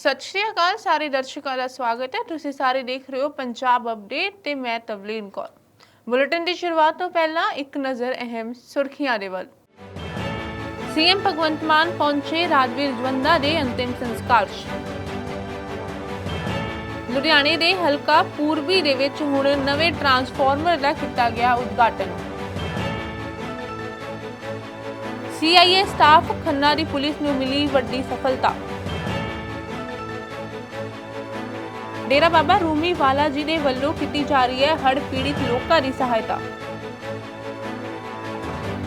ਸਤਿ ਸ਼੍ਰੀ ਅਕਾਲ, ਸਾਰੇ ਦਰਸ਼ਕਾਂ ਦਾ ਸਵਾਗਤ ਹੈ। ਤੁਸੀਂ ਸਾਰੇ ਦੇਖ ਰਹੇ ਹੋ ਪੰਜਾਬ ਅਪਡੇਟ ਤੇ ਮੈਂ ਤਵਲੀਨ ਕੌਰ। ਬੁਲੇਟਿਨ ਦੀ ਸ਼ੁਰੂਆਤ ਤੋਂ ਪਹਿਲਾਂ ਇੱਕ ਨਜ਼ਰ ਅਹਿਮ ਸੁਰਖੀਆਂ ਦੇ ਵੱਲ। ਸੀਐਮ ਭਗਵੰਤ ਮਾਨ ਪਹੁੰਚੇ ਰਾਜਵੀਰ ਜਵੰਦਾ ਦੇ ਅੰਤਿਮ ਸੰਸਕਾਰ 'ਚ। ਲੁਧਿਆਣੇ ਦੇ ਹਲਕਾ ਪੂਰਬੀ ਦੇ ਵਿੱਚ ਹੁਣ ਨਵੇਂ ਟਰਾਂਸਫਾਰਮਰ ਦਾ ਕੀਤਾ ਗਿਆ ਉਦਘਾਟਨ। ਸੀਆਈਏ ਸਟਾਫ ਖੰਨਾ ਦੀ ਪੁਲਿਸ ਨੂੰ ਮਿਲੀ ਵੱਡੀ ਸਫਲਤਾ। ਡੇਰਾ ਬਾਬਾ ਰੂਮੀ ਵਾਲਾ ਜੀ ਦੇ ਵੱਲੋਂ ਕੀਤੀ ਜਾ ਰਹੀ ਹੈ ਹੜ੍ਹ ਪੀੜਿਤ ਲੋਕਾਂ ਦੀ ਸਹਾਇਤਾ।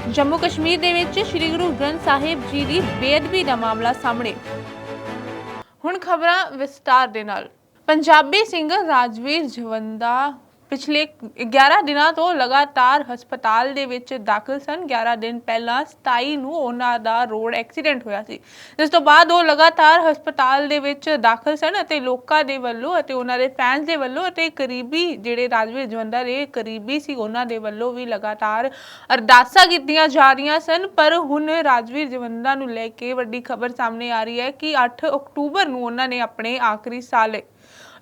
ਜੰਮੂ ਕਸ਼ਮੀਰ ਦੇ ਵਿੱਚ ਸ੍ਰੀ ਗੁਰੂ ਗ੍ਰੰਥ ਸਾਹਿਬ ਜੀ ਦੀ ਬੇਅਦਬੀ ਦਾ ਮਾਮਲਾ ਸਾਹਮਣੇ। ਹੁਣ ਖਬਰਾਂ ਵਿਸਤਾਰ ਦੇ ਨਾਲ। ਪੰਜਾਬੀ ਸਿੰਗਰ ਰਾਜਵੀਰ ਜਵੰਦਾ ਪਿਛਲੇ 11 ਦਿਨਾਂ ਤੋਂ ਲਗਾਤਾਰ ਹਸਪਤਾਲ ਦੇ ਵਿੱਚ ਦਾਖਲ ਸਨ। 11 ਦਿਨ ਪਹਿਲਾਂ 27 ਨੂੰ ਉਹਨਾਂ ਦਾ ਰੋਡ ਐਕਸੀਡੈਂਟ ਹੋਇਆ ਸੀ। ਜਿਸ ਤੋਂ ਬਾਅਦ ਉਹ ਲਗਾਤਾਰ ਹਸਪਤਾਲ ਦੇ ਵਿੱਚ ਦਾਖਲ ਸਨ ਅਤੇ ਲੋਕਾਂ ਦੇ ਵੱਲੋਂ ਅਤੇ ਉਹਨਾਂ ਦੇ ਫੈਨਸ ਦੇ ਵੱਲੋਂ ਅਤੇ ਕਰੀਬੀ ਜਿਹੜੇ ਰਾਜਵੀਰ ਜਵੰਦਾ ਦੇ ਕਰੀਬੀ ਸੀ, ਉਹਨਾਂ ਦੇ ਵੱਲੋਂ ਵੀ ਲਗਾਤਾਰ ਅਰਦਾਸਾਂ ਕੀਤੀਆਂ ਜਾ ਰਹੀਆਂ ਸਨ। ਪਰ ਹੁਣ ਰਾਜਵੀਰ ਜਵੰਦਾ ਨੂੰ ਲੈ ਕੇ ਵੱਡੀ ਖਬਰ ਸਾਹਮਣੇ ਆ ਰਹੀ ਹੈ ਕਿ 8 ਅਕਤੂਬਰ ਨੂੰ ਉਹਨਾਂ ਨੇ ਆਪਣੇ ਆਖਰੀ ਸਾਲ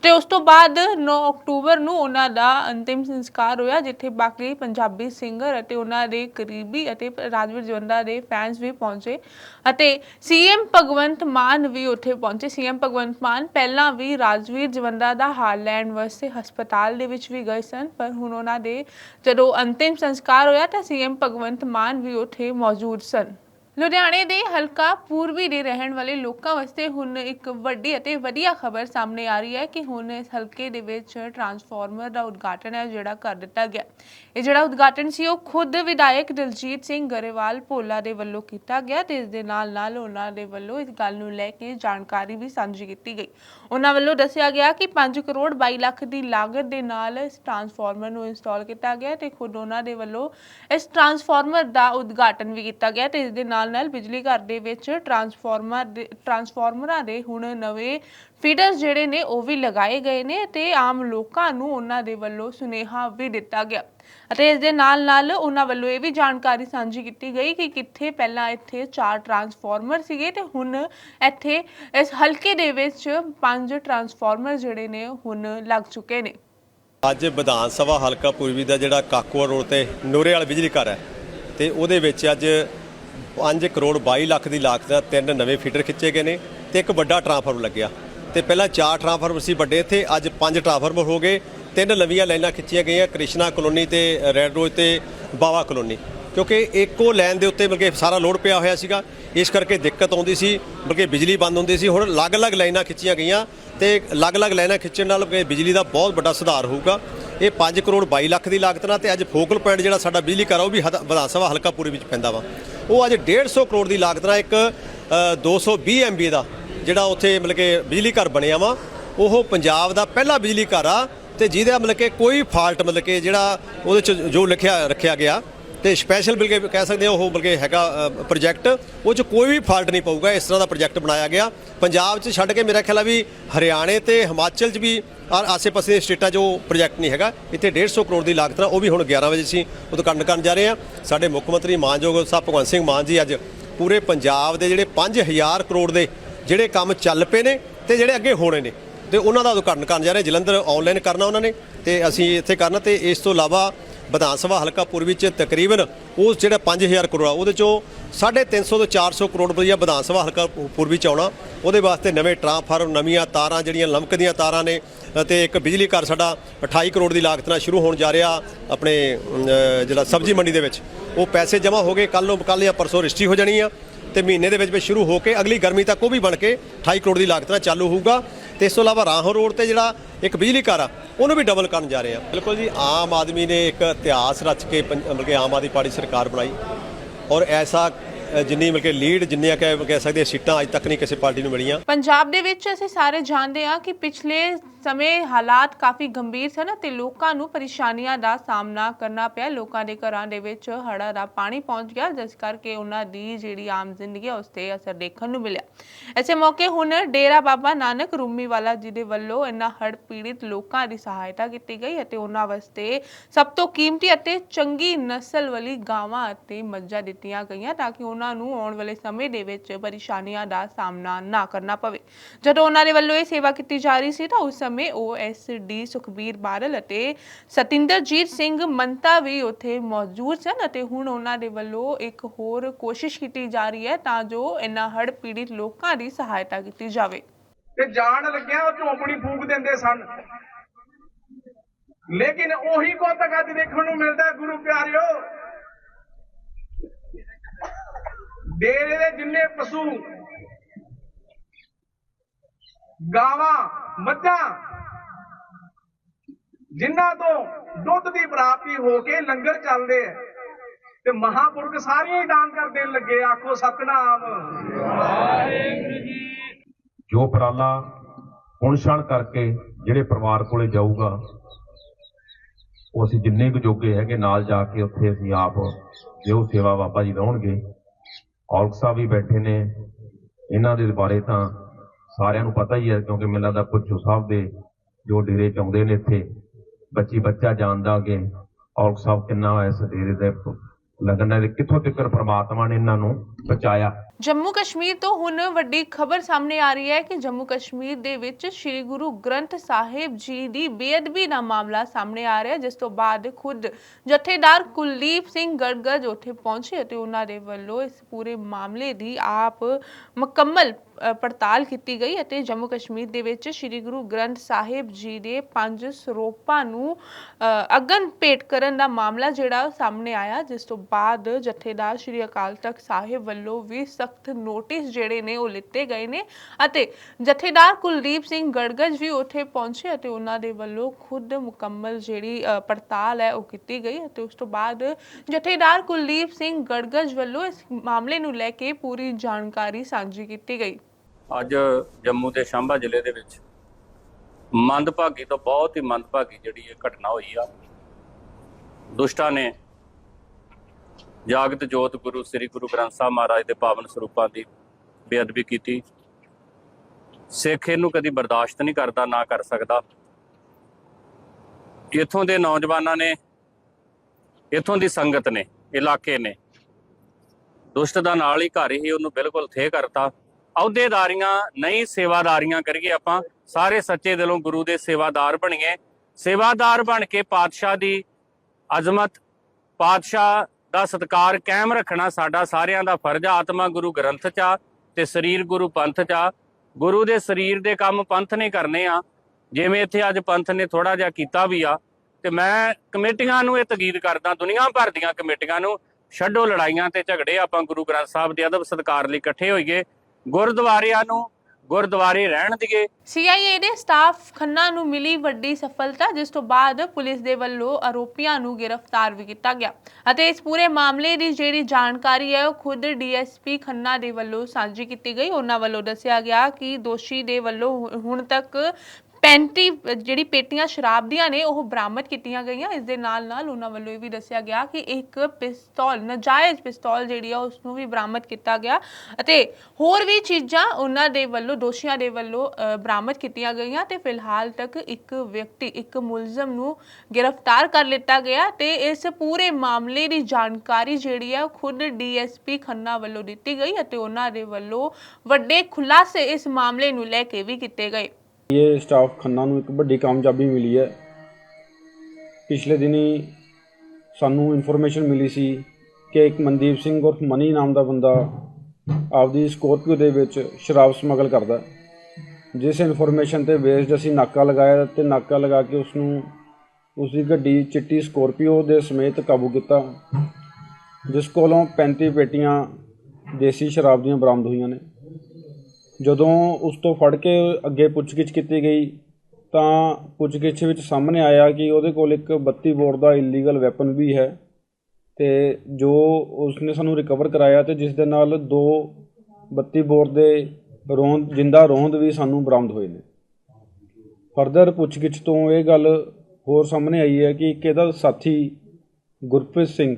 ਤੇ ਉਸ ਤੋਂ ਬਾਅਦ 9 ਅਕਤੂਬਰ ਨੂੰ ਉਹਨਾਂ ਦਾ ਅੰਤਿਮ ਸੰਸਕਾਰ ਹੋਇਆ, ਜਿੱਥੇ ਬਾਕੀ ਪੰਜਾਬੀ ਸਿੰਗਰ ਅਤੇ ਉਹਨਾਂ ਦੇ ਕਰੀਬੀ ਅਤੇ ਰਾਜਵੀਰ ਜਵੰਦਾ ਦੇ ਫੈਨਸ ਵੀ ਪਹੁੰਚੇ ਅਤੇ ਸੀਐਮ ਭਗਵੰਤ ਮਾਨ ਵੀ ਉੱਥੇ ਪਹੁੰਚੇ। ਸੀਐਮ ਭਗਵੰਤ ਮਾਨ ਪਹਿਲਾਂ ਵੀ ਰਾਜਵੀਰ ਜਵੰਦਾ ਦਾ ਹਾਲ ਲੈਣ ਵਾਸਤੇ ਹਸਪਤਾਲ ਦੇ ਵਿੱਚ ਵੀ ਗਏ ਸਨ, ਪਰ ਹੁਣ ਉਹਨਾਂ ਦੇ ਜਦੋਂ ਅੰਤਿਮ ਸੰਸਕਾਰ ਹੋਇਆ ਤਾਂ ਸੀਐਮ ਭਗਵੰਤ ਮਾਨ ਵੀ ਉੱਥੇ ਮੌਜੂਦ ਸਨ। ਲੁਧਿਆਣੇ ਦੇ ਹਲਕਾ ਪੂਰਬੀ ਦੇ ਰਹਿਣ ਵਾਲੇ ਲੋਕਾਂ ਵਾਸਤੇ ਹੁਣ ਇੱਕ ਵੱਡੀ ਅਤੇ ਵਧੀਆ ਖਬਰ ਸਾਹਮਣੇ ਆ ਰਹੀ ਹੈ ਕਿ ਹੁਣ ਇਸ ਹਲਕੇ ਦੇ ਵਿੱਚ ਟਰਾਂਸਫਾਰਮਰ ਦਾ ਉਦਘਾਟਨ ਹੈ, ਜਿਹੜਾ ਕਰ ਦਿੱਤਾ ਗਿਆ। ਇਹ ਜਿਹੜਾ ਉਦਘਾਟਨ ਸੀ, ਉਹ ਖੁਦ ਵਿਧਾਇਕ ਦਲਜੀਤ ਸਿੰਘ ਗਰੇਵਾਲ ਭੋਲਾ ਦੇ ਵੱਲੋਂ ਕੀਤਾ ਗਿਆ ਤੇ ਇਸ ਦੇ ਨਾਲ ਨਾਲ ਉਹਨਾਂ ਦੇ ਵੱਲੋਂ ਇਸ ਗੱਲ ਨੂੰ ਲੈ ਕੇ ਜਾਣਕਾਰੀ ਵੀ ਸਾਂਝੀ ਕੀਤੀ ਗਈ। ਉਹਨਾਂ ਵੱਲੋਂ ਦੱਸਿਆ ਗਿਆ ਕਿ 5 ਕਰੋੜ 22 ਲੱਖ ਦੀ ਲਾਗਤ ਦੇ ਨਾਲ ਇਸ ਟਰਾਂਸਫਾਰਮਰ ਨੂੰ ਇੰਸਟਾਲ ਕੀਤਾ ਗਿਆ ਤੇ ਖੁਦ ਉਹਨਾਂ ਦੇ ਵੱਲੋਂ ਇਸ ਟਰਾਂਸਫਾਰਮਰ ਦਾ ਉਦਘਾਟਨ ਵੀ ਕੀਤਾ ਗਿਆ ਤੇ ਇਸ ਦੇ ਨਾਲ ਨਾਲ ਬਿਜਲੀ ਘਰ ਦੇ ਵਿੱਚ ਟਰਾਂਸਫਾਰਮਰ ਦੇ ਟਰਾਂਸਫਾਰਮਰਾਂ ਦੇ ਹੁਣ ਨਵੇਂ ਫੀਡਰਸ ਜਿਹੜੇ ਨੇ ਉਹ ਵੀ ਲਗਾਏ ਗਏ ਨੇ ਤੇ ਆਮ ਲੋਕਾਂ ਨੂੰ ਉਹਨਾਂ ਦੇ ਵੱਲੋਂ ਸੁਨੇਹਾ ਵੀ ਦਿੱਤਾ ਗਿਆ। ਅਤੇ ਇਸ ਦੇ ਨਾਲ ਨਾਲ ਉਹਨਾਂ ਵੱਲੋਂ ਇਹ ਵੀ ਜਾਣਕਾਰੀ ਸਾਂਝੀ ਕੀਤੀ ਗਈ ਕਿ ਕਿੱਥੇ ਪਹਿਲਾਂ ਇੱਥੇ ਚਾਰ ਟਰਾਂਸਫਾਰਮਰ ਸੀਗੇ ਤੇ ਹੁਣ ਇੱਥੇ ਇਸ ਹਲਕੇ ਦੇ ਵਿੱਚ ਪੰਜ ਟਰਾਂਸਫਾਰਮਰ ਜਿਹੜੇ ਨੇ ਹੁਣ ਲੱਗ ਚੁੱਕੇ ਨੇ। ਅੱਜ ਵਿਧਾਨ ਸਭਾ ਹਲਕਾ ਪੂਰਬੀ ਦਾ ਜਿਹੜਾ ਕਾਕੂਆ ਰੋਡ ਤੇ ਨੂਰੇ ਵਾਲਾ ਬਿਜਲੀ ਘਰ ਹੈ ਤੇ ਉਹਦੇ ਵਿੱਚ ਅੱਜ 5 ਕਰੋੜ 22 ਲੱਖ ਦੀ ਲਾਗਤ ਦਾ ਤਿੰਨ ਨਵੇਂ ਫੀਡਰ ਖਿੱਚੇ ਗਏ ਨੇ ਤੇ ਇੱਕ ਵੱਡਾ ਟਰਾਂਸਫਾਰਮਰ ਲੱਗਿਆ ਤੇ ਪਹਿਲਾਂ ਚਾਰ ਟਰਾਂਸਫਾਰਮਰ ਸੀ ਵੱਡੇ, ਇੱਥੇ ਅੱਜ ਪੰਜ ਟਰਾਂਸਫਾਰਮਰ ਹੋ ਗਏ ਤਿੰਨ ਨਵੀਆਂ ਲਾਈਨਾਂ ਖਿੱਚੀਆਂ ਗਈਆਂ ਕ੍ਰਿਸ਼ਨਾ ਕਲੋਨੀ ਤੇ ਰੈਡ ਰੋਜ਼ ਤੇ ਬਾਵਾ ਕਲੋਨੀ। ਕਿਉਂਕਿ ਇੱਕੋ ਲਾਈਨ ਦੇ ਉੱਤੇ ਬਲਕਿ ਸਾਰਾ ਲੋਡ ਪਿਆ ਹੋਇਆ ਸੀਗਾ ਇਸ ਕਰਕੇ ਦਿੱਕਤ ਆਉਂਦੀ ਸੀ ਬਲਕਿ ਬਿਜਲੀ ਬੰਦ ਹੁੰਦੀ ਸੀ। ਹੁਣ ਅਲੱਗ-ਅਲੱਗ ਲਾਈਨਾਂ ਖਿੱਚੀਆਂ ਗਈਆਂ ਤੇ ਅਲੱਗ-ਅਲੱਗ ਲਾਈਨਾਂ ਖਿੱਚਣ ਨਾਲ ਬਿਜਲੀ ਦਾ ਬਹੁਤ ਵੱਡਾ ਸੁਧਾਰ ਹੋਊਗਾ। ਇਹ 5 ਕਰੋੜ 22 ਲੱਖ ਦੀ ਲਾਗਤ ਨਾਲ ਤੇ ਅੱਜ ਫੋਕਲ ਪੁਆਇੰਟ ਜਿਹੜਾ ਸਾਡਾ ਬਿਜਲੀ ਘਰ ਆ ਉਹ ਵੀ ਹਦ- ਵਿਧਾਨ ਸਭਾ ਹਲਕਾ ਪੂਰੀ ਵਿੱਚ ਪੈਂਦਾ ਵਾ। ਉਹ ਅੱਜ 150 ਕਰੋੜ ਦੀ ਲਾਗਤ ਨਾਲ ਇੱਕ ਅ, 220 ਐਮਬੀ ਦਾ ਜਿਹੜਾ ਉੱਥੇ ਮਤਲਬ ਕਿ ਬਿਜਲੀ ਘਰ ਬਣਿਆ ਵਾ ਉਹ ਪੰਜਾਬ ਦਾ ਪਹਿਲਾ ਬਿਜਲੀ ਘਰ ਆ। ਤੇ ਜਿਹਦਾ ਮਤਲਬ ਕਿ ਕੋਈ ਫਾਲਟ ਮਤਲਬ ਕਿ ਜਿਹੜਾ ਉਹਦੇ ਚ ਜੋ ਲਿਖਿਆ, ਰੱਖਿਆ ਗਿਆ ਤੇ ਸਪੈਸ਼ਲ ਬਲਕਿ ਕਹਿ ਸਕਦੇ ਹਾਂ ਉਹ ਬਲਕਿ ਹੈਗਾ ਪ੍ਰੋਜੈਕਟ ਉਹ ਚ ਕੋਈ ਵੀ ਫਾਲਟ ਨਹੀਂ ਪਊਗਾ, ਇਸ ਤਰ੍ਹਾਂ ਦਾ ਪ੍ਰੋਜੈਕਟ ਬਣਾਇਆ ਗਿਆ। ਪੰਜਾਬ 'ਚ ਛੱਡ ਕੇ ਮੇਰਾ ਖਿਆਲ ਆ ਵੀ ਹਰਿਆਣੇ ਤੇ ਹਿਮਾਚਲ 'ਚ ਵੀ ਔਰ ਆਸੇ-ਪਾਸੇ ਸਟੇਟਾਂ 'ਚ ਉਹ ਪ੍ਰੋਜੈਕਟ ਨਹੀਂ ਹੈਗਾ। ਇੱਥੇ 150 ਕਰੋੜ ਦੀ ਲਾਗਤ ਨਾਲ ਉਹ ਵੀ ਹੁਣ 11 ਵਜੇ ਅਸੀਂ ਉਦਘਾਟਨ ਕਰਨ ਜਾ ਰਹੇ ਹਾਂ। ਸਾਡੇ ਮੁੱਖ ਮੰਤਰੀ ਮਾਨਯੋਗ ਸਾਹਿਬ ਭਗਵੰਤ ਸਿੰਘ ਮਾਨ ਜੀ ਅੱਜ ਪੂਰੇ ਪੰਜਾਬ ਦੇ ਜਿਹੜੇ 5000 ਕਰੋੜ ਦੇ ਜਿਹੜੇ ਕੰਮ ਚੱਲ ਪਏ ਨੇ ਤੇ ਜਿਹੜੇ ਅੱਗੇ ਹੋਣੇ ਨੇ। ਤੇ ਉਹਨਾਂ ਦਾ ਉਦਘਾਟਨ ਕਰਨ ਜਾ ਰਹੇ ਜਲੰਧਰ ਆਨਲਾਈਨ ਕਰਨਾ ਉਹਨਾਂ ਨੇ ਤੇ ਅਸੀਂ ਇੱਥੇ ਕਰਨਾ ਤੇ ਇਸ ਤੋਂ ਇਲਾਵਾ ਵਿਧਾਨ ਸਭਾ ਹਲਕਾ ਪੂਰਬੀ ਚ ਤਕਰੀਬਨ ਉਸ ਜਿਹੜਾ 5000 ਕਰੋੜ ਆ, ਉਹਦੇ ਚੋਂ 350 ਤੋਂ 400 ਕਰੋੜ ਰੁਪਈਆ ਵਿਧਾਨ ਸਭਾ ਹਲਕਾ ਪੂਰਬੀ ਚ ਆਉਣਾ। ਉਹਦੇ ਵਾਸਤੇ ਨਵੇਂ ਟਰਾਂਸਫਾਰਮ ਨਵੀਆਂ ਤਾਰਾਂ ਜਿਹੜੀਆਂ ਲਮਕਦੀਆਂ ਤਾਰਾਂ ਨੇ ਅਤੇ ਇੱਕ ਬਿਜਲੀ ਘਰ ਸਾਡਾ 28 ਕਰੋੜ ਦੀ ਲਾਗਤ ਨਾਲ ਸ਼ੁਰੂ ਹੋਣ ਜਾ ਰਿਹਾ ਆਪਣੇ ਜਿਹੜਾ ਸਬਜ਼ੀ ਮੰਡੀ ਦੇ ਵਿੱਚ। ਉਹ ਪੈਸੇ ਜਮ੍ਹਾਂ ਹੋ ਗਏ ਕੱਲ ਨੂੰ ਕੱਲ ਜਾਂ ਪਰਸੋਂ ਰਜਿਸਟਰੀ ਹੋ ਜਾਣੀ ਆ ਤੇ ਮਹੀਨੇ ਦੇ ਵਿੱਚ ਵਿੱਚ ਸ਼ੁਰੂ ਹੋ ਕੇ ਅਗਲੀ ਗਰਮੀ ਤੱਕ ਉਹ ਵੀ ਬਣ ਕੇ 28 ਕਰੋੜ ਦੀ ਲਾਗਤ ਨਾਲ ਚਾਲੂ ਹੋਊਗਾ। ਤੇ ਇਸ ਤੋਂ ਇਲਾਵਾ ਰਾਹੋਂ ਰੋਡ ਤੇ ਜਿਹੜਾ ਇੱਕ ਬਿਜਲੀ ਘਰ ਆ, ਉਹਨੂੰ ਵੀ ਡਬਲ ਕਰਨ ਜਾ ਰਹੇ ਆ। ਬਿਲਕੁਲ ਜੀ। ਆਮ ਆਦਮੀ ਨੇ ਇੱਕ ਇਤਿਹਾਸ ਰਚ ਕੇ ਪੰਜ- ਮਤਲਬ ਕਿ ਆਮ ਆਦਮੀ ਪਾਰਟੀ ਸਰਕਾਰ ਬਣਾਈ ਔਰ ਐਸਾ ਜਿੰਨੀ ਮਤਲਬ ਕਿ ਲੀਡ ਜਿੰਨੀਆਂ ਕਹਿ ਕਹਿ ਸਕਦੇ ਸੀਟਾਂ ਅੱਜ ਤੱਕ ਨਹੀਂ ਕਿਸੇ ਪਾਰਟੀ ਨੂੰ ਮਿਲੀਆਂ। ਪੰਜਾਬ ਦੇ ਵਿੱਚ ਅਸੀਂ ਸਾਰੇ ਜਾਣਦੇ ਹਾਂ ਕਿ ਪਿਛਲੇ ਸਮੇਂ ਹਾਲਾਤ ਕਾਫੀ ਗੰਭੀਰ ਸਨ ਤੇ ਲੋਕਾਂ ਨੂੰ ਪਰੇਸ਼ਾਨੀਆਂ ਦਾ ਸਾਹਮਣਾ ਕਰਨਾ ਪਿਆ। ਲੋਕਾਂ ਦੇ ਘਰਾਂ ਦੇ ਵਿੱਚ ਹੜ੍ਹਾਂ ਦਾ ਪਾਣੀ ਪਹੁੰਚ ਗਿਆ, ਜਿਸ ਕਰਕੇ ਉਹਨਾਂ ਦੀ ਜਿਹੜੀ ਆਮ ਜ਼ਿੰਦਗੀ ਹੈ ਉਸ ਤੇ ਅਸਰ ਦੇਖਣ ਨੂੰ ਮਿਲਿਆ। ਐਸੇ ਮੌਕੇ ਹੁਣ ਡੇਰਾ ਬਾਬਾ ਨਾਨਕ ਰੂਮੀ ਵਾਲਾ ਜੀ ਦੇ ਵੱਲੋਂ ਇਹਨਾਂ ਹੜ ਪੀੜਿਤ ਲੋਕਾਂ ਦੀ ਸਹਾਇਤਾ ਕੀਤੀ ਗਈ ਅਤੇ ਉਹਨਾਂ ਵਾਸਤੇ ਸਭ ਤੋਂ ਕੀਮਤੀ ਅਤੇ ਚੰਗੀ ਨਸਲ ਵਾਲੀ ਗਾਵਾਂ ਅਤੇ ਮੱਝਾਂ ਦਿੱਤੀਆਂ ਗਈਆਂ ਤਾਂ ਕਿ ਉਹਨਾਂ ਉਹਨਾਂ ਨੂੰ ਆਉਣ ਵਾਲੇ ਸਮੇਂ ਦੇ ਵਿੱਚ ਪਰੇਸ਼ਾਨੀਆਂ ਦਾ ਸਾਹਮਣਾ ਨਾ ਕਰਨਾ ਪਵੇ। ਜਦੋਂ ਉਹਨਾਂ ਦੇ ਵੱਲੋਂ ਇਹ ਸੇਵਾ ਕੀਤੀ ਜਾ ਰਹੀ ਸੀ ਤਾਂ ਉਸ ਸਮੇਂ ਓਐਸਡੀ ਸੁਖਬੀਰ ਬਾਦਲ ਅਤੇ ਸਤਿੰਦਰਜੀਤ ਸਿੰਘ ਮੰਤਾ ਵੀ ਉੱਥੇ ਮੌਜੂਦ ਸਨ ਅਤੇ ਹੁਣ ਉਹਨਾਂ ਦੇ ਵੱਲੋਂ ਇੱਕ ਹੋਰ ਕੋਸ਼ਿਸ਼ ਕੀਤੀ ਜਾ ਰਹੀ ਹੈ ਤਾਂ ਜੋ ਇਹਨਾਂ ਹੜ੍ਹ ਪੀੜਿਤ ਲੋਕਾਂ ਦੀ ਸਹਾਇਤਾ ਕੀਤੀ ਜਾਵੇ। ਤੇ ਜਾਣ ਲੱਗਿਆ ਉਹ ਝੋਂਪੜੀ ਫੂਕ ਦਿੰਦੇ ਸਨ। ਲੇਕਿਨ ਉਹੀ ਕੋਤਕ ਅੱਜ ਦੇਖਣ ਨੂੰ ਮਿਲਦਾ ਗੁਰੂ ਪਿਆਰਿਓ। ਡੇਰੇ ਦੇ ਜਿੰਨੇ ਪਸ਼ੂ ਗਾਵਾਂ ਮੱਝਾਂ ਜਿਨ੍ਹਾਂ ਤੋਂ ਦੁੱਧ ਦੀ ਪ੍ਰਾਪਤੀ ਹੋ ਕੇ ਲੰਗਰ ਚੱਲਦੇ ਹੈ ਤੇ ਮਹਾਪੁਰਖ ਸਾਰੀਆਂ ਹੀ ਦਾਨ ਕਰ ਦੇਣ ਲੱਗੇ ਆਖੋ ਸਤਨਾਮ। ਜੋ। ਉਪਰਾਲਾ ਹੁਣ ਛਣ ਕਰਕੇ ਜਿਹੜੇ ਪਰਿਵਾਰ ਕੋਲੇ ਜਾਊਗਾ ਉਹ ਅਸੀਂ ਜਿੰਨੇ ਕੁ ਜੋਗੇ ਹੈਗੇ ਨਾਲ ਜਾ ਕੇ ਉੱਥੇ ਅਸੀਂ ਆਪ ਜੋ ਸੇਵਾ ਬਾਬਾ ਜੀ ਦੇਣਗੇ ਔਲਖ ਸਾਹਿਬ ਵੀ ਬੈਠੇ ਨੇ। ਇਹਨਾਂ ਦੇ ਬਾਰੇ ਤਾਂ ਸਾਰਿਆਂ ਨੂੰ ਪਤਾ ਹੀ ਹੈ, ਕਿਉਂਕਿ ਮੈਨੂੰ ਲੱਗਦਾ ਪੁੱਛੂ ਸਾਹਿਬ ਦੇ ਜੋ ਡੇਰੇ ਚ ਆਉਂਦੇ ਨੇ ਇੱਥੇ। ਬੱਚੀ ਬੱਚਾ ਜਾਣਦਾ ਕਿ ਔਲਖ ਸਾਹਿਬ ਕਿੰਨਾ ਇਸ ਡੇਰੇ ਦੇ ਲੱਗਣਾ ਤੇ ਕਿੱਥੋਂ ਤੱਕ ਪ੍ਰਮਾਤਮਾ ਨੇ ਇਹਨਾਂ ਨੂੰ ਬਚਾਇਆ ਜੰਮੂ ਕਸ਼ਮੀਰ ਤੋਂ ਹੁਣ ਵੱਡੀ ਖਬਰ ਸਾਹਮਣੇ ਆ ਰਹੀ ਹੈ ਕਿ ਜੰਮੂ ਕਸ਼ਮੀਰ ਦੇ ਵਿੱਚ ਸ੍ਰੀ ਗੁਰੂ ਗ੍ਰੰਥ ਸਾਹਿਬ ਜੀ ਦੀ ਬੇਅਦਬੀ ਦਾ ਮਾਮਲਾ ਸਾਹਮਣੇ ਆ ਰਿਹਾ ਜਿਸ ਤੋਂ ਬਾਅਦ ਖੁਦ ਜਥੇਦਾਰ ਕੁਲਦੀਪ ਸਿੰਘ ਗੜਗੜ ਉੱਥੇ ਪਹੁੰਚੇ ਅਤੇ ਉਹਨਾਂ ਦੇ ਵੱਲੋਂ ਇਸ ਪੂਰੇ ਮਾਮਲੇ ਦੀ ਆਪ ਮੁਕੰਮਲ ਪੜਤਾਲ ਕੀਤੀ ਗਈ ਅਤੇ ਜੰਮੂ ਕਸ਼ਮੀਰ ਦੇ ਵਿੱਚ ਸ੍ਰੀ ਗੁਰੂ ਗ੍ਰੰਥ ਸਾਹਿਬ ਜੀ ਦੇ ਪੰਜ ਸਰੋਪਾਂ ਨੂੰ ਅ, ਅਗਨ ਭੇਟ ਕਰਨ ਦਾ ਮਾਮਲਾ ਜਿਹੜਾ ਸਾਹਮਣੇ ਆਇਆ ਜਿਸ ਤੋਂ ਬਾਅਦ ਜਥੇਦਾਰ ਸ੍ਰੀ ਅਕਾਲ ਤਖਤ ਸਾਹਿਬ ਵੱਲੋਂ ਵੀ ਸਖਤ ਨੋਟਿਸ ਜਿਹੜੇ ਨੇ ਉਹ ਲਿੱਤੇ ਗਏ ਨੇ ਅਤੇ ਜਥੇਦਾਰ ਕੁਲਦੀਪ ਸਿੰਘ ਗੜਗੜ ਵੀ ਉੱਥੇ ਪਹੁੰਚੇ ਅਤੇ ਉਹਨਾਂ ਦੇ ਵੱਲੋਂ ਖੁਦ ਮੁਕੰਮਲ ਜਿਹੜੀ ਪੜਤਾਲ ਹੈ ਉਹ ਕੀਤੀ ਗਈ ਅਤੇ ਉਸ ਤੋਂ ਬਾਅਦ ਜਥੇਦਾਰ ਕੁਲਦੀਪ ਸਿੰਘ ਗੜਗੜ ਵੱਲੋਂ ਇਸ ਮਾਮਲੇ ਨੂੰ ਲੈ ਕੇ ਪੂਰੀ ਜਾਣਕਾਰੀ ਸਾਂਝੀ ਕੀਤੀ ਗਈ। ਅੱਜ ਜੰਮੂ ਦੇ ਸ਼ਾਂਬਾ ਜ਼ਿਲ੍ਹੇ ਦੇ ਵਿੱਚ ਮੰਦਭਾਗੀ ਤੋਂ ਬਹੁਤ ਹੀ ਮੰਦਭਾਗੀ ਜਿਹੜੀ ਇਹ ਘਟਨਾ ਹੋਈ ਆ। ਦੁਸ਼ਟਾਂ ਨੇ ਜਾਗਤ ਜੋਤ ਗੁਰੂ, ਸ੍ਰੀ ਗੁਰੂ ਗ੍ਰੰਥ ਸਾਹਿਬ ਮਹਾਰਾਜ ਦੇ ਪਾਵਨ ਸਰੂਪਾਂ ਦੀ ਬੇਅਦਬੀ ਕੀਤੀ। ਸਿੱਖ ਇਹਨੂੰ ਕਦੀ ਬਰਦਾਸ਼ਤ ਨਹੀਂ ਕਰਦਾ, ਨਾ ਕਰ ਸਕਦਾ। ਇੱਥੋਂ ਦੇ ਨੌਜਵਾਨਾਂ ਨੇ, ਇੱਥੋਂ ਦੀ ਸੰਗਤ ਨੇ, ਇਲਾਕੇ ਨੇ, ਦੁਸ਼ਟ ਦਾ ਨਾਲ ਹੀ ਘਰ ਹੀ ਉਹਨੂੰ ਬਿਲਕੁਲ ਥੇ ਕਰਤਾ। ਅਹੁਦੇਦਾਰੀਆਂ ਨਹੀਂ ਸੇਵਾਦਾਰੀਆਂ ਕਰੀਏ ਆਪਾਂ, ਸਾਰੇ ਸੱਚੇ ਦਿਲੋਂ ਗੁਰੂ ਦੇ ਸੇਵਾਦਾਰ ਬਣੀਏ ਸੇਵਾਦਾਰ ਬਣ ਕੇ ਪਾਤਸ਼ਾਹ ਦੀ ਅਜ਼ਮਤ, ਪਾਤਸ਼ਾਹ ਦਾ ਸਤਕਾਰ ਕਾਇਮ ਰੱਖਣਾ ਸਾਡਾ ਸਾਰਿਆਂ ਦਾ ਫਰਜ਼ ਆ। ਆਤਮਾ ਗੁਰੂ ਗ੍ਰੰਥ ਚ ਆ ਤੇ ਸਰੀਰ ਗੁਰੂ ਪੰਥ ਚ ਆ। ਗੁਰੂ ਦੇ ਸਰੀਰ ਦੇ ਕੰਮ ਪੰਥ ਨੇ ਕਰਨੇ ਆ। ਜਿਵੇਂ ਇੱਥੇ ਅੱਜ ਪੰਥ ਨੇ ਥੋੜਾ ਜਿਹਾ ਕੀਤਾ ਵੀ ਆ। ਤੇ ਮੈਂ ਕਮੇਟੀਆਂ ਨੂੰ ਇਹ ਤਗੀਦ ਕਰਦਾ, ਦੁਨੀਆ ਭਰ ਦੀਆਂ ਕਮੇਟੀਆਂ ਨੂੰ, ਛੱਡੋ ਲੜਾਈਆਂ ਤੇ ਝਗੜੇ, ਆਪਾਂ ਗੁਰੂ ਗ੍ਰੰਥ ਸਾਹਿਬ ਦੇ ਅਦਬ ਸਤਕਾਰ ਲਈ ਇਕੱਠੇ ਹੋਈਏ। ਗੁਰਦੁਆਰਿਆਂ ਨੂੰ, ਗੁਰਦੁਆਰੇ ਰਹਿਣ ਦੀਏ। ਸੀਆਈਏ ਦੇ ਸਟਾਫ ਖੰਨਾ ਨੂੰ ਮਿਲੀ ਵੱਡੀ ਸਫਲਤਾ, ਜਿਸ ਤੋਂ ਬਾਅਦ ਪੁਲਿਸ ਦੇ ਵੱਲੋਂ ਆਰੋਪੀਆਂ ਨੂੰ ਗ੍ਰਿਫਤਾਰ ਵੀ ਕੀਤਾ ਗਿਆ। ਅਤੇ ਇਸ ਪੂਰੇ ਮਾਮਲੇ ਦੀ ਜਿਹੜੀ ਜਾਣਕਾਰੀ ਹੈ, ਉਹ ਖੁਦ ਡੀਐਸਪੀ ਖੰਨਾ ਦੇ ਵੱਲੋਂ ਸਾਂਝੀ ਕੀਤੀ ਗਈ। ਉਹਨਾਂ ਵੱਲੋਂ ਦੱਸਿਆ ਗਿਆ ਕਿ ਦੋਸ਼ੀ ਦੇ ਵੱਲੋਂ ਹੁਣ ਤੱਕ 35 ਜਿਹੜੀ ਪੇਟੀਆਂ ਸ਼ਰਾਬ ਦੀਆਂ ਨੇ, ਉਹ ਬਰਾਮਦ ਕੀਤੀਆਂ ਗਈਆਂ। ਇਸ ਦੇ ਨਾਲ ਨਾਲ ਉਹਨਾਂ ਵੱਲੋਂ ਇਹ ਵੀ ਦੱਸਿਆ ਗਿਆ ਕਿ ਇੱਕ ਪਿਸਤੌਲ, ਨਜਾਇਜ਼ ਪਿਸਤੌਲ ਜਿਹੜੀ ਆ ਉਸ ਨੂੰ ਵੀ ਬਰਾਮਦ ਕੀਤਾ ਗਿਆ ਅਤੇ ਹੋਰ ਵੀ ਚੀਜ਼ਾਂ ਉਹਨਾਂ ਦੇ ਵੱਲੋਂ, ਦੋਸ਼ੀਆਂ ਦੇ ਵੱਲੋਂ ਬਰਾਮਦ ਕੀਤੀਆਂ ਗਈਆਂ ਤੇ ਫਿਲਹਾਲ ਤੱਕ ਇੱਕ ਵਿਅਕਤੀ, ਇੱਕ ਮੁਲਜ਼ਮ ਨੂੰ ਗ੍ਰਿਫਤਾਰ ਕਰ ਲਿੱਤਾ ਗਿਆ ਤੇ ਇਸ ਪੂਰੇ ਮਾਮਲੇ ਦੀ ਜਾਣਕਾਰੀ ਜਿਹੜੀ ਆ, ਉਹ ਖੁਦ ਡੀਐਸਪੀ ਖੰਨਾ ਵੱਲੋਂ ਦਿੱਤੀ ਗਈ ਅਤੇ ਉਹਨਾਂ ਦੇ ਵੱਲੋਂ ਵੱਡੇ ਖੁਲਾਸੇ ਇਸ ਮਾਮਲੇ ਨੂੰ ਲੈ ਕੇ ਵੀ ਕੀਤੇ ਗਏ। ਇਹ ਸਟਾਫ ਖੰਨਾ ਨੂੰ ਇੱਕ ਵੱਡੀ ਕਾਮਯਾਬੀ ਮਿਲੀ ਹੈ। ਪਿਛਲੇ ਦਿਨੀ ਸਾਨੂੰ ਇਨਫੋਰਮੇਸ਼ਨ ਮਿਲੀ ਸੀ ਕਿ ਇੱਕ ਮਨਦੀਪ ਸਿੰਘ ਉਰਫ ਮਨੀ ਨਾਮ ਦਾ ਬੰਦਾ ਆਪਦੀ ਸਕੋਰਪੀਓ ਦੇ ਵਿੱਚ ਸ਼ਰਾਬ ਸਮਗਲ ਕਰਦਾ ਜਿਸ ਇਨਫੋਰਮੇਸ਼ਨ ਤੇ ਬੇਸਡ ਅਸੀਂ ਨਾਕਾ ਲਗਾਇਆ ਤੇ ਨਾਕਾ ਲਗਾ ਕੇ ਉਸ ਨੂੰ ਉਸ ਦੀ ਗੱਡੀ ਚਿੱਟੀ ਸਕੋਰਪੀਓ ਦੇ ਸਮੇਤ ਕਾਬੂ ਕੀਤਾ, ਜਿਸ ਕੋਲੋਂ 35 ਪੇਟੀਆਂ ਦੇਸੀ ਸ਼ਰਾਬ ਦੀਆਂ ਬਰਾਮਦ ਹੋਈਆਂ ਨੇ। ਜਦੋਂ ਉਸ ਤੋਂ ਫੜ ਕੇ ਅੱਗੇ ਪੁੱਛਗਿੱਛ ਕੀਤੀ ਗਈ, ਤਾਂ ਪੁੱਛਗਿੱਛ ਵਿੱਚ ਸਾਹਮਣੇ ਆਇਆ ਕਿ ਉਹਦੇ ਕੋਲ ਇੱਕ 32 ਬੋਰ ਦਾ ਇਲੀਗਲ ਵੈਪਨ ਵੀ ਹੈ ਤੇ ਜੋ ਉਸਨੇ ਸਾਨੂੰ ਰਿਕਵਰ ਕਰਾਇਆ ਤੇ ਜਿਸ ਦੇ ਨਾਲ ਦੋ 32 ਬੋਰ ਦੇ ਰੋਂਦ, ਜਿੰਦਾ ਰੋਂਦ ਵੀ ਸਾਨੂੰ ਬਰਾਮਦ ਹੋਏ ਨੇ। ਫਰਦਰ ਪੁੱਛਗਿੱਛ ਤੋਂ ਇਹ ਗੱਲ ਹੋਰ ਸਾਹਮਣੇ ਆਈ ਹੈ ਕਿ ਇੱਕ ਇਹਦਾ ਸਾਥੀ ਗੁਰਪ੍ਰੀਤ ਸਿੰਘ,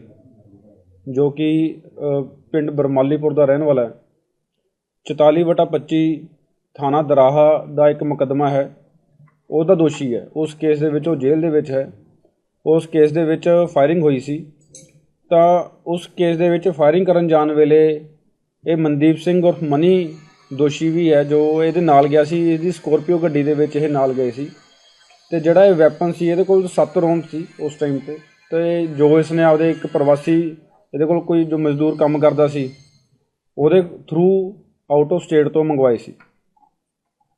ਜੋ ਕਿ ਪਿੰਡ ਬਰਮਾਲੀਪੁਰ ਦਾ ਰਹਿਣ ਵਾਲਾ ਹੈ 44 ਵਟਾ 25 ਥਾਣਾ ਦਰਾਹਾ ਦਾ ਇੱਕ ਮੁਕੱਦਮਾ ਹੈ। ਉਹਦਾ ਦੋਸ਼ੀ ਹੈ। ਉਸ ਕੇਸ ਦੇ ਵਿੱਚ ਉਹ ਜੇਲ੍ਹ ਦੇ ਵਿੱਚ ਹੈ। ਉਸ ਕੇਸ ਦੇ ਵਿੱਚ ਫਾਇਰਿੰਗ ਹੋਈ ਸੀ। ਤਾਂ ਉਸ ਕੇਸ ਦੇ ਵਿੱਚ ਫਾਇਰਿੰਗ ਕਰਨ ਜਾਣ ਵੇਲੇ ਇਹ ਮਨਦੀਪ ਸਿੰਘ ਉਰਫ ਮਨੀ ਦੋਸ਼ੀ ਵੀ ਹੈ, ਜੋ ਇਹਦੇ ਨਾਲ ਗਿਆ ਸੀ। ਇਹਦੀ ਸਕੋਰਪੀਓ ਗੱਡੀ ਦੇ ਵਿੱਚ ਇਹ ਨਾਲ ਗਏ ਸੀ। ਤੇ ਜਿਹੜਾ ਇਹ ਵੈਪਨ ਸੀ, ਇਹਦੇ ਕੋਲ 7 ਰੌਂਡ ਸੀ ਉਸ ਟਾਈਮ ਤੇ। ਤੇ ਜੋ ਇਸ ਨੇ ਆਪਦੇ ਇੱਕ ਪ੍ਰਵਾਸੀ, ਇਹਦੇ ਕੋਲ ਕੋਈ ਜੋ ਮਜ਼ਦੂਰ ਕੰਮ ਕਰਦਾ ਸੀ, ਉਹਦੇ ਥਰੂ ਆਊਟ ਆਫ ਸਟੇਟ ਤੋਂ ਮੰਗਵਾਏ ਸੀ।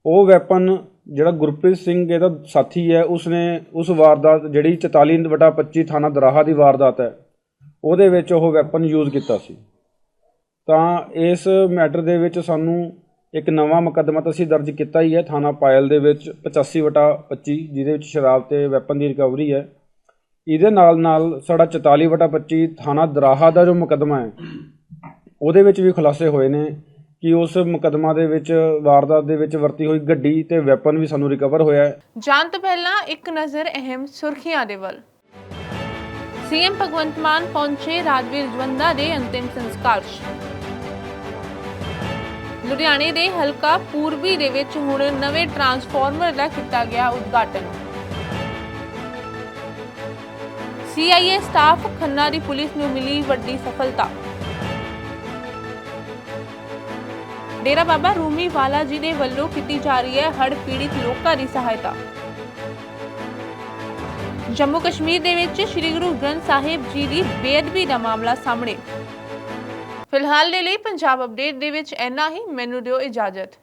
ਉਹ ਵੈਪਨ ਜਿਹੜਾ ਗੁਰਪ੍ਰੀਤ ਸਿੰਘ ਇਹਦਾ ਸਾਥੀ ਹੈ, ਉਸਨੇ ਉਸ ਵਾਰਦਾਤ ਜਿਹੜੀ 44 ਵਟਾ 25 ਥਾਣਾ ਦਰਾਹਾ ਦੀ ਵਾਰਦਾਤ ਹੈ, ਉਹਦੇ ਵਿੱਚ ਉਹ ਵੈਪਨ ਯੂਜ਼ ਕੀਤਾ ਸੀ। ਤਾਂ ਇਸ ਮੈਟਰ ਦੇ ਵਿੱਚ ਸਾਨੂੰ ਇੱਕ ਨਵਾਂ ਮੁਕੱਦਮਾ ਤਾਂ ਅਸੀਂ ਦਰਜ ਕੀਤਾ ਹੀ ਹੈ, ਥਾਣਾ ਪਾਇਲ ਦੇ ਵਿੱਚ 85 ਵਟਾ 25 ਜਿਹਦੇ ਵਿੱਚ ਸ਼ਰਾਬ ਤੇ ਵੈਪਨ ਦੀ ਰਿਕਵਰੀ ਹੈ। ਇਹਦੇ ਨਾਲ ਨਾਲ ਸਾਡਾ 44 ਵਟਾ 25 ਥਾਣਾ ਦਰਾਹਾ ਦਾ ਜੋ ਮੁਕੱਦਮਾ ਹੈ, ਉਹਦੇ ਵਿੱਚ ਵੀ ਖੁਲਾਸੇ ਹੋਏ ਨੇ। ਕਿ ਉਸ ਮੁਕੱਦਮਾ ਦੇ ਵਿੱਚ, ਵਾਰਦਾਤ ਦੇ ਵਿੱਚ ਵਰਤੀ ਹੋਈ ਗੱਡੀ ਤੇ ਵੈਪਨ ਵੀ ਸਾਨੂੰ ਰਿਕਵਰ ਹੋਇਆ ਹੈ। ਜਾਣ ਤੋਂ ਪਹਿਲਾਂ ਇੱਕ ਨਜ਼ਰ ਅਹਿਮ ਸੁਰਖੀਆਂ ਦੇ ਵੱਲ। ਸੀਐਮ ਭਗਵੰਤ ਮਾਨ ਪਹੁੰਚੇ ਰਾਜਵੀਰ ਜਵੰਦਾ ਦੇ ਅੰਤਿਮ ਸੰਸਕਾਰ 'ਚ। ਲੁਧਿਆਣੇ ਦੇ ਹਲਕਾ ਪੂਰਬੀ ਦੇ ਵਿੱਚ ਹੁਣ ਨਵੇਂ ਟਰਾਂਸਫਾਰਮਰ ਦਾ ਕੀਤਾ ਗਿਆ ਉਦਘਾਟਨ। ਸੀਆਈਏ ਸਟਾਫ ਖੰਨਾ ਦੀ ਪੁਲਿਸ ਨੂੰ ਮਿਲੀ ਵੱਡੀ ਸਫਲਤਾ। ਡੇਰਾ ਬਾਬਾ ਰੂਮੀ ਵਾਲਾ ਜੀ ਦੇ ਵੱਲੋਂ ਕੀਤੀ ਜਾ ਰਹੀ ਹੈ ਹੜ੍ਹ ਪੀੜਿਤ ਲੋਕਾਂ ਦੀ ਸਹਾਇਤਾ। ਜੰਮੂ ਕਸ਼ਮੀਰ ਦੇ ਵਿੱਚ ਸ੍ਰੀ ਗੁਰੂ ਗ੍ਰੰਥ ਸਾਹਿਬ ਜੀ ਦੀ ਬੇਅਦਬੀ ਦਾ ਮਾਮਲਾ ਸਾਹਮਣੇ। ਫਿਲਹਾਲ ਦੇ ਲਈ ਪੰਜਾਬ ਅਪਡੇਟ ਦੇ ਵਿੱਚ ਇੰਨਾ ਹੀ। ਮੈਨੂੰ ਦਿਓ ਇਜਾਜ਼ਤ।